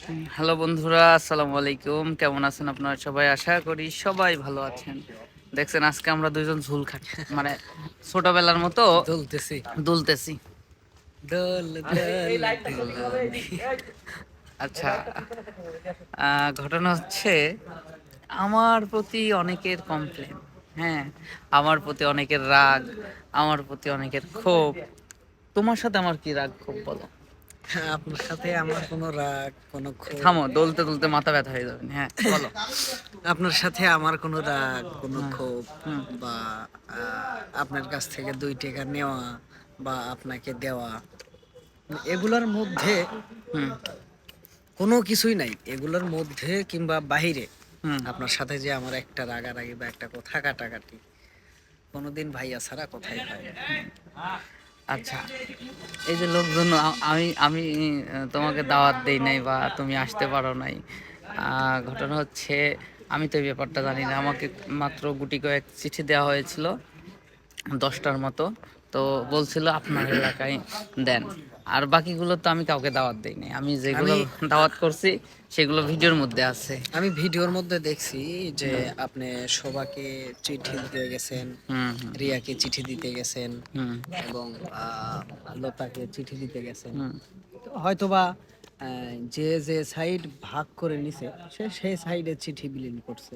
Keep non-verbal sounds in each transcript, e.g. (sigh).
Hello বন্ধুরা আসসালামু আলাইকুম। কেমন আছেন আপনারা সবাই? আশা করি সবাই ভালো আছেন। দেখছেন আজকে আমরা দুইজন ঝুল খাচ্ছি। মানে ছোটবেলার মতো দুলতেছি। দোল আচ্ছা আহ, ঘটনা হচ্ছে আমার প্রতি অনেকের কমপ্লেন হ্যাঁ আমার প্রতি অনেকের রাগ আমার প্রতি অনেকের ক্ষোভ। তোমার সাথে আমার কি রাগ ক্ষোভ বলো? আপনার সাথে আমার কোনো রাগ কোনো থামো দলতে দলতে মাথা ব্যথা হয়ে যাবে। হ্যাঁ বলো। আপনার সাথে আমার কোনো রাগ কোনো ক্ষোভ। বা আপনার কাছ থেকে দুই টাকা নেওয়া বা আপনাকে দেওয়া এগুলোর মধ্যে কোনো কিছুই নাই। এগুলোর মধ্যে কিংবা বাহিরে আপনার সাথে যে আমার একটা রাগারাগি বা একটা কথা কাটাকাটি কোনোদিন ভাইয়া ছাড়া কোথায় হয় না। আচ্ছা। এই যে লোকজন আমি আমি তোমাকে দাওয়াত দেই নাই বা তুমি আসতে পারো নাই। ঘটনা হচ্ছে, আমি তো এই ব্যাপারটা জানি না। আমাকে মাত্র গুটি কয়েক চিঠি দেওয়া হয়েছিল, দশটার মতো। তো বলছিল, আপনার এলাকায় দেন। আর বাকিগুলো তো আমি কাউকে দাওয়াত দেই নাই। আমি যেগুলো দাওয়াত করছি সেগুলো ভিডিওর মধ্যে আছে। আমি ভিডিওর মধ্যে দেখছি যে আপনি সবাকে চিঠি দিতে গেছেন রিয়াকে চিঠি দিতে গেছেন এবং লতাকে চিঠি দিতে গেছেন। হয়তোবা যে যে সাইড ভাগ করে নিছে সে সেই সাইডে চিঠি বিলীন করছে।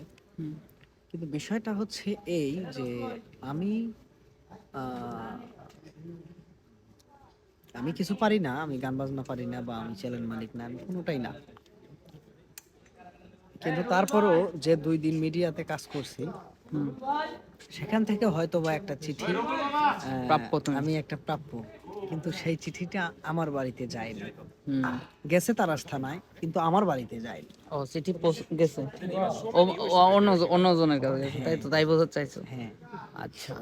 কিন্তু বিষয়টা হচ্ছে এই যে আমি আহ, আমি কিছু পারি না আমি গান বাজনা পারি না বা আমি চ্যানেল মালিক না আমি কোনোটাই না। কিন্তু তারপরও যে দুই দিন মিডিয়াতে কাজ করছি সেখান থেকে হয়তো বা একটা চিঠি প্রাপ্য আমি একটা প্রাপ্য। কিন্তু সেই চিঠিটা আমার বাড়িতে যায়নি। গেছে তার থানায় কিন্তু আমার বাড়িতে যায়নি। ও চিঠি গেছে? অন্য অন্য জনের কাছে তাই তো তাই বোঝাতে চাইছো? হ্যাঁ। আচ্ছা।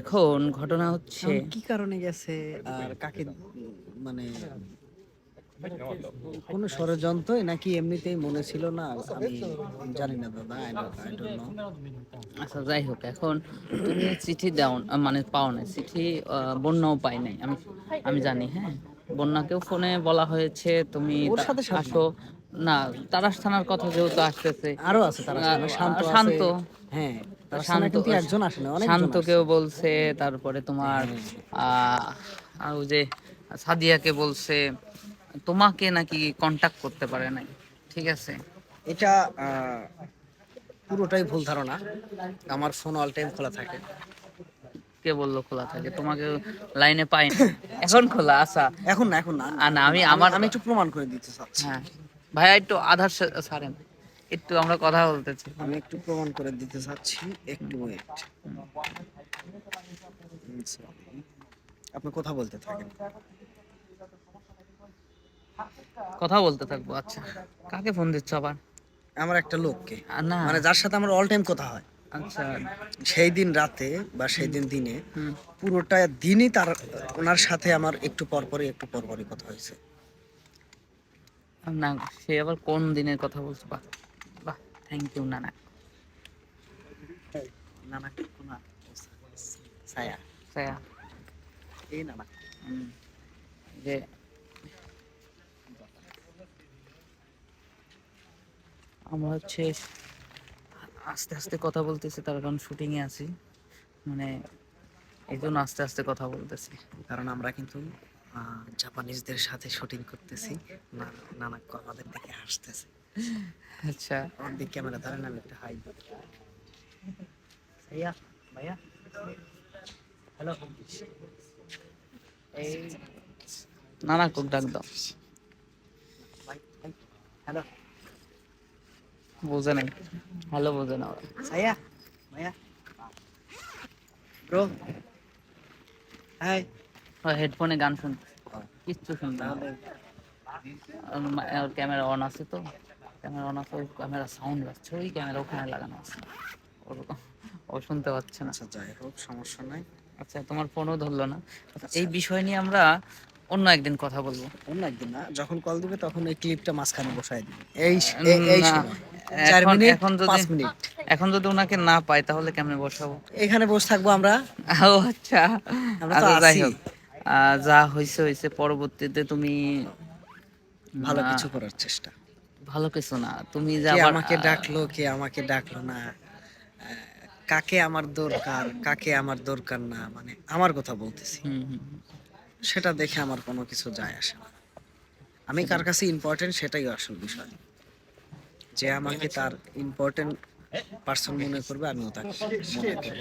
এখন ঘটনা হচ্ছে কি কারণে গেছে? আর কাকে মানে কোন ষড়যন্ত্রই নাকি এমনিতেই মনে ছিল না? আমি জানি না দাদা আই আচ্ছা যাই হোক এখন তুমি চিঠি দাও মানে পাও না চিঠি বন্যাও পাই নাই আমি আমি জানি হ্যাঁ? বন্যাকেও ফোনে বলা হয়েছে তুমি ওর সাথে সাথে আসো। না তারাস থানার কথা যেহেতু আসতেছে। আরও আছে শান্ত শান্ত। হ্যাঁ শান্ত একজন আসে না শান্তকেও বলছে তারপরে তোমার আহ, আর যে সাদিয়াকে বলছে তোমাকে নাকি কন্টাক্ট করতে পারে নাই ঠিক আছে? এটা পুরোটাই ভুল ধারণা। আমার ফোন অল টাইম খোলা থাকে। কে বলল খোলা থাকে? তোমাকে লাইনে পাই না। এখন খোলা আচ্ছা। এখন না এখন না। না আমি আমার আমি একটু প্রমাণ করে দিতে চাচ্ছি। হ্যাঁ। ভাইয়া একটু আধার সা- ছাড়েন। একটু আমরা কথা বলতেছি। আমি একটু প্রমাণ করে দিতে চাচ্ছি। একটু ওয়েট আপনি কথা বলতে থাকেন। কথা বলতে থাকব আচ্ছা। কাকে ফোন দিচ্ছ আবার? আমার একটা লোককে। না। মানে যার সাথে আমার অল টাইম কথা হয়। আচ্ছা। সেই দিন রাতে বা সেই দিন দিনে পুরোটা দিনই তার ওনার সাথে আমার একটু পরপরই একটু পরপরই কথা হয়েছে। না, সে আবার কোন দিনের কথা বলছো? বাহ বাহ থ্যাংক ইউ নানা। নানা কোনা ছায়া। ছায়া। এই নানা। যে আমরা হচ্ছে আস্তে আস্তে কথা বলতেছি, তার কারণ শুটিং এ আছি। মানে এই জন্য আস্তে আস্তে কথা বলতেছি। কারণ আমরা কিন্তু জাপানিজদের সাথে শুটিং করতেছি। নানা আমাদের দিকে হাসতেছে। আচ্ছা। আমার দিকে ক্যামেরা ধরেন আমি একটা হাই ভাইয়া ভাইয়া। হ্যালো এই নানা কোক ডাক দাও। হ্যালো। বোঝে নাই। হ্যালো বোঝে না। ভাইয়া ভাইয়া। ব্রো। হাই। হেডফোনে গান শুনতে কিচ্ছু শুনতে ওর ক্যামেরা অন আছে তো। ক্যামেরা অন আছে ওই ক্যামেরা সাউন্ড আসছে ওই ক্যামেরা ওখানে লাগানো আছে। ওর ও শুনতে পাচ্ছে না। আচ্ছা যাই হোক সমস্যা নাই। আচ্ছা তোমার ফোনও ধরলো না। আচ্ছা, এই বিষয় নিয়ে আমরা অন্য একদিন কথা বলব। অন্য একদিন না যখন কল দিবে তখন এই ক্লিপটা মাঝখানে বসায় দিবে। এই এই এখন যদি এখন যদি ওনাকে না পাই তাহলে কেমনে বসাবো? এখানে বসে থাকব আমরা। ও আচ্ছা। আমরা তো আচ্ছা আছি। যা হয়েছে হয়েছে পরবর্তীতে তুমি ভালো কিছু করার চেষ্টা। ভালো কিছু না। তুমি যে আমাকে ডাকলো কে আমাকে ডাকলো না কাকে আমার দরকার কাকে আমার দরকার না মানে আমার কথা বলতেছি। সেটা দেখে আমার কোনো কিছু যায় আসে না। আমি কার কাছে ইম্পর্টেন্ট সেটাই আসল বিষয়। যে আমাকে তার ইম্পর্টেন্ট পার্সন মনে করবে আমিও তাকে মনে করব।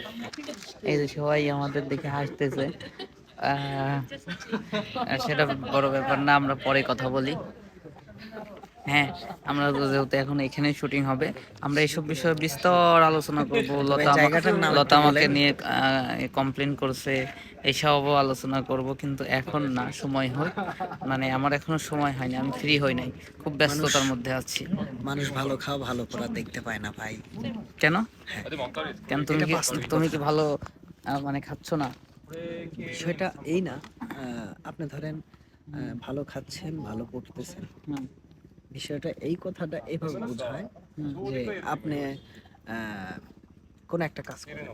এই যে সবাই আমাদের দেখে হাসতেছে। (laughs) সেটা বড় ব্যাপার না আমরা পরে কথা বলি। হ্যাঁ আমরা যেহেতু এখন এখানে শুটিং হবে আমরা এইসব বিষয়ে বিস্তর আলোচনা করব। লতা লতা আমাকে নিয়ে কমপ্লেন করছে এইসবও আলোচনা করব কিন্তু এখন না সময় হয় মানে আমার এখনও সময় হয়নি আমি ফ্রি হই নাই খুব ব্যস্ততার মধ্যে আছি। মানুষ ভালো খাও ভালো করা দেখতে পায় না ভাই। কেন? কেন তুমি কি তুমি কি ভালো মানে খাচ্ছ না? বিষয়টা এই না আপনি ধরেন ভালো খাচ্ছেন ভালো পড়তেছেন বিষয়টা এই কথাটা এভাবে বোঝায় যে আপনি কোন একটা কাজ করেন।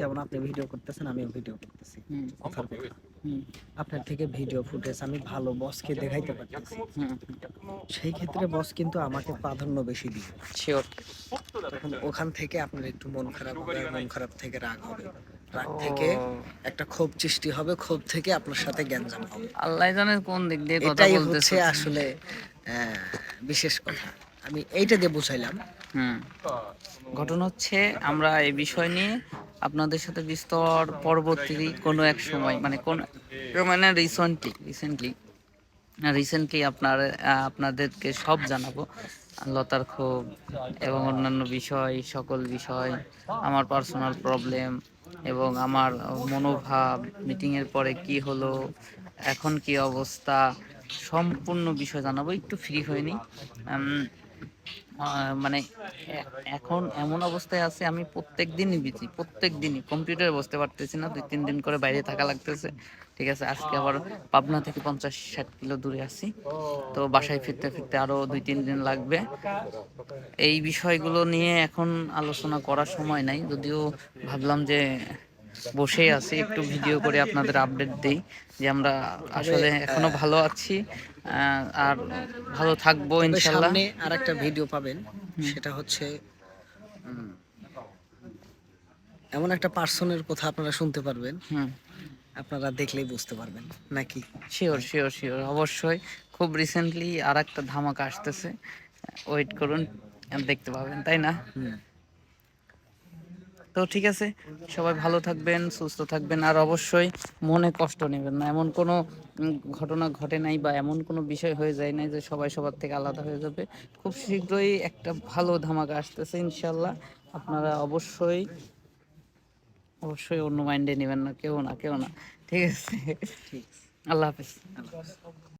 যেমন আপনি ভিডিও করতেছেন আমিও ভিডিও করতেছি। কথার কথা। আপনার থেকে ভিডিও ফুটেজ আমি ভালো বসকে দেখাইতে পারতেছি। সেই ক্ষেত্রে বস কিন্তু আমাকে প্রাধান্য বেশি দিবে। তখন ওখান থেকে আপনার একটু মন খারাপ হবে মন খারাপ থেকে রাগ হবে। রাগ থেকে একটা ক্ষোভ সৃষ্টি হবে ক্ষোভ থেকে আপনার সাথে গ্যাঞ্জাম হবে। আল্লাহ জানে কোন দিক দিয়ে কথা বলতেছে। আসলে বিশেষ কথা। আমি এইটা দিয়ে বুঝাইলাম। হুম। ঘটনা হচ্ছে আমরা এই বিষয় নিয়ে আপনাদের সাথে বিস্তর পরবর্তী কোনো এক সময় মানে কোন মানে রিসেন্টলি রিসেন্টলি রিসেন্টলি আপনার আপনাদেরকে সব জানাব। লতার ক্ষোভ এবং অন্যান্য বিষয় সকল বিষয় আমার পার্সোনাল প্রবলেম এবং আমার মনোভাব মিটিংয়ের পরে কি হলো, এখন কি অবস্থা, সম্পূর্ণ বিষয় জানাব। একটু ফ্রি হয়নি মানে এখন এমন অবস্থায় আছে, আমি প্রত্যেক দিনই বিজি প্রত্যেক দিনই কম্পিউটারে বসতে পারতেছি না দুই তিন দিন করে বাইরে থাকা লাগতেছে। ঠিক আছে, আজকে আবার পাবনা থেকে পঞ্চাশ ষাট কিলো দূরে আছি। তো বাসায় ফিরতে ফিরতে আরও দুই তিন দিন লাগবে। এই বিষয়গুলো নিয়ে এখন আলোচনা করার সময় নাই, যদিও ভাবলাম যে বসেই আছি একটু ভিডিও করে আপনাদের আপডেট দেই যে আমরা আসলে এখনও ভালো আছি আর ভালো থাকব ইনশাল্লাহ। আর একটা ভিডিও পাবেন সেটা হচ্ছে এমন একটা পার্সনের কথা আপনারা শুনতে পারবেন আপনারা দেখলেই বুঝতে পারবেন নাকি? শিওর শিওর শিওর অবশ্যই। খুব রিসেন্টলি আর একটা ধামাকা আসতেছে ওয়েট করুন দেখতে পাবেন তাই না? হুম। তো ঠিক আছে সবাই ভালো থাকবেন সুস্থ থাকবেন আর অবশ্যই মনে কষ্ট নেবেন না। এমন কোনো ঘটনা ঘটে নাই বা এমন কোনো বিষয় হয়ে যায় নাই যে সবাই সবার থেকে আলাদা হয়ে যাবে। খুব শীঘ্রই একটা ভালো ধামাকা আসতেছে ইনশাল্লাহ আপনারা অবশ্যই অবশ্যই অন্য মাইন্ডে নেবেন না কেউ না কেউ না। ঠিক আছে। আল্লাহ হাফিজ। আল্লাহ হাফেজ।